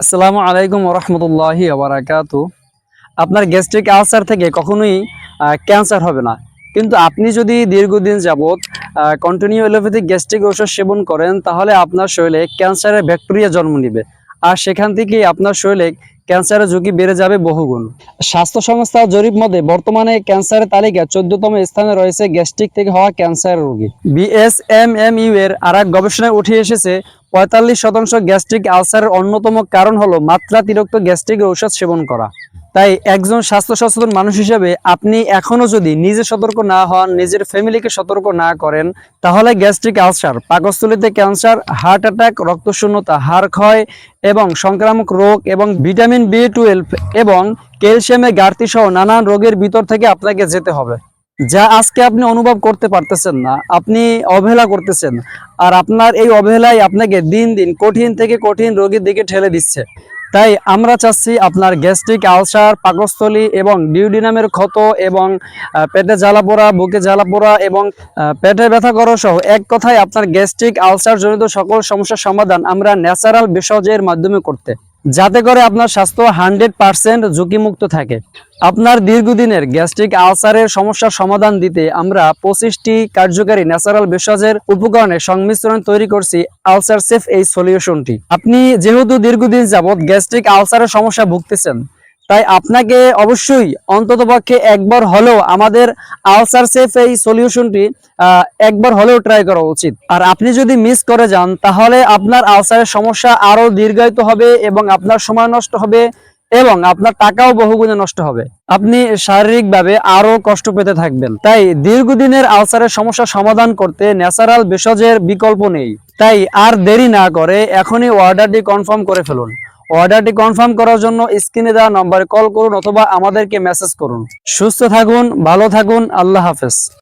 আসসালামু আলাইকুম রহমতুল্লাহি আবরাকাত আপনার গ্যাস্ট্রিক আলসার থেকে কখনোই ক্যান্সার হবে না। কিন্তু আপনি যদি দীর্ঘদিন যাবৎ কন্টিনিউ এলোপ্যাথিক গ্যাস্ট্রিক ওষুধ সেবন করেন, তাহলে আপনার শরীরে ক্যান্সারের ব্যাকটেরিয়া জন্ম নেবে। আর সেখান থেকেই আপনার শরীরে ক্যান্সারের ঝুঁকি বেড়ে যাবে বহুগুণ। স্বাস্থ্য সংস্থা জরিপ মধ্যে বর্তমানে ক্যান্সারের তালিকায় চোদ্দতম স্থানে রয়েছে গ্যাস্ট্রিক থেকে হওয়া ক্যান্সার রোগী। বিএসএমএমইউ এর আর এক গবেষণায় উঠে এসেছে পঁয়তাল্লিশ শতাংশ গ্যাস্ট্রিক আলসারের অন্যতম কারণ হলো মাত্রাতিরিক্ত গ্যাস্ট্রিক ঔষধ সেবন করা। তাই একজন স্বাস্থ্য সচেতন মানুষ হিসেবে আপনি এখনও যদি নিজে সতর্ক না হন, নিজের ফ্যামিলিকে সতর্ক না করেন, তাহলে গ্যাস্ট্রিক আলসার, পাকস্থলিতে ক্যান্সার, হার্ট অ্যাটাক, রক্তশূন্যতা, হাড় ক্ষয় এবং সংক্রামক রোগ এবং ভিটামিন বি টুয়েলভ এবং ক্যালসিয়ামের ঘাটতি সহ নানান রোগের ভিতর থেকে আপনাকে যেতে হবে। যা আজকে আপনি অনুভব করতে পারতেছেন না, আপনি অবহেলা করতেছেন, আর আপনার এই অবহেলাই আপনাকে দিন দিন কঠিন থেকে কঠিন রোগীর দিকে ঠেলে দিচ্ছে। তাই আমরা চাচ্ছি আপনার গ্যাস্ট্রিক আলসার, পাকস্থলী এবং ডিউডিনামের ক্ষত এবং পেটে জ্বালা পোড়া, বুকে জ্বালা পোড়া এবং পেটে ব্যথা করা সহ এক কথায় আপনার গ্যাস্ট্রিক আলসার জনিত সকল সমস্যার সমাধান আমরা ন্যাচারাল ভেষজের মাধ্যমে করতে যাতে করে আপনার স্বাস্থ্য হান্ড্রেড পারসেন্ট ঝুঁকিমুক্ত থাকে। আপনার দীর্ঘদিনের গ্যাস্ট্রিক আলসারের সমস্যার সমাধান দিতে আমরা পঁচিশটি কার্যকারী ন্যাচারাল ভেষজের উপকরণের সংমিশ্রণ তৈরি করছি আলসার সেফ এই সলিউশনটি। আপনি যেহেতু দীর্ঘদিন যাবৎ গ্যাস্ট্রিক আলসারের সমস্যা ভুগতেছেন তাই আপনাকে অবশ্যই অন্ততপক্ষে একবার হলেও আমাদের আলসার সেফ এই সলিউশনটি একবার হলেও ট্রাই করা উচিত। আর আপনি যদি মিস করে যান, তাহলে আপনার আলসারের সমস্যা আরও দীর্ঘায়িত হবে এবং আপনার সময় নষ্ট হবে এবং আপনার টাকাও বহুগুণে নষ্ট হবে। আপনি শারীরিকভাবে আরও কষ্ট পেতে থাকবেন। তাই দীর্ঘদিনের আলসারের সমস্যা সমাধান করতে ন্যাচারাল ভেষজের বিকল্প নেই। তাই আর দেরি না করে এখনই অর্ডারটি কনফার্ম করে ফেলুন। অর্ডারটি কনফার্ম করার জন্য স্ক্রিনে দেওয়া নম্বরে কল করুন অথবা আমাদেরকে মেসেজ করুন। সুস্থ থাকুন, ভালো থাকুন, আল্লাহ হাফেজ।